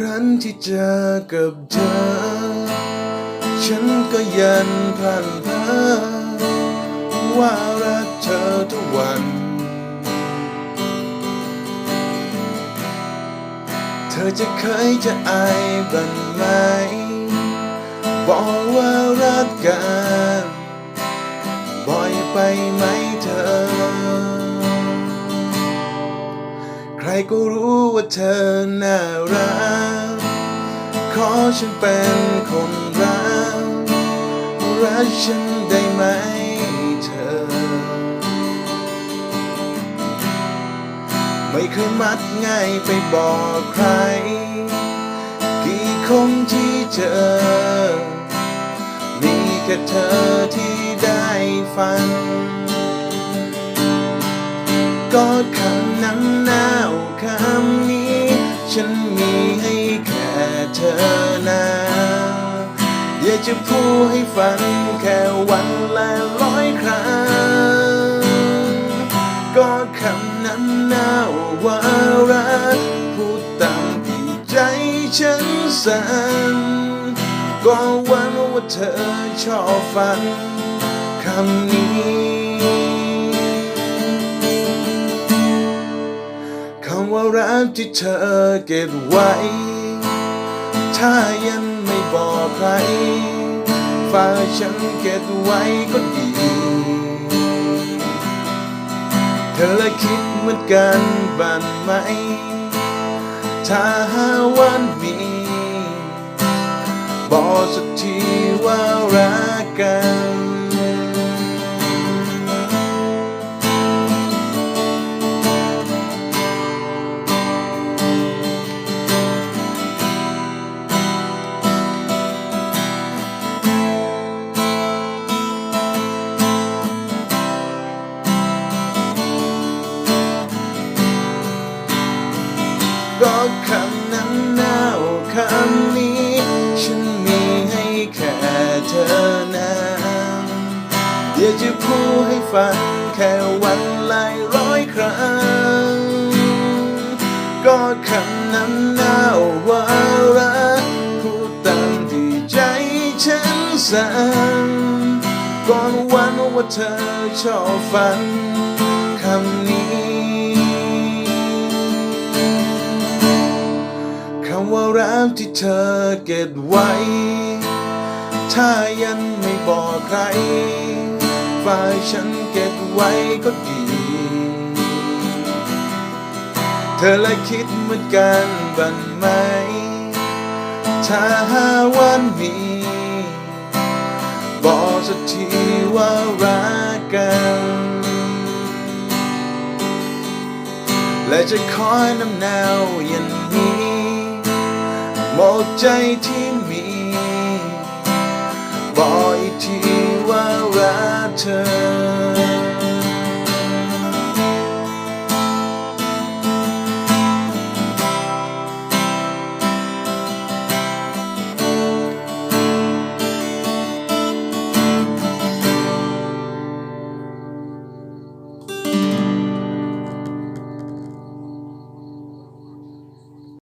ครั้งที่เจอกับเธอ ฉันก็ยันพันพาว่ารักเธอทุกวัน เธอจะเคยจะอายบ้างไหม บอกว่ารักกัน บ่อยไปไหมเธอ ก็รู้ว่าเธอน่ารัก ขอฉันเป็นคนรัก รักฉันได้ไหมเธอ ไม่เคยมัดง่ายไปบอกใคร กี่คงที่เจอ มีแค่เธอที่ได้ฟังก็คำนั้นห จะพูดให้ฟังแค่วันละร้อยครั้ง ก็คำนั้นหนาว่ารักพูดตามที่ใจฉันสั่นก็หวันว่าเธอชอบฟังคำนี้คำว่ารักที่เธอเก็บไว้ ถ้ายังไม่บอกใคร้าฉันเก็บไว้ก็ดี เธอและคิดเหมือนกันบ้างไหม ถ้าหาวันมีบอกสักทีว่ารักกัน เธอนะอยากจะพูดให้ฟังแค่วันหละร้อยครั้ง ก็คำนั้นหนาวว่ารักพูดตามที่ใจฉันสั่งก่อนวันว่าเธอชอบฟังคำนี้คำว่ารักที่เธอเก็บไว้ ถ้ายังไม่บอกใคร ฝ่ายฉันเก็บไว้ก็ดี เธอและคิดเหมือนกันบ้างไหม ถ้าหาวันมีบอกสักทีว่ารักกัน และจะคอยน้ำหนาวเย็นนี้หมดใจที่มี ที่ว่ารักเธอ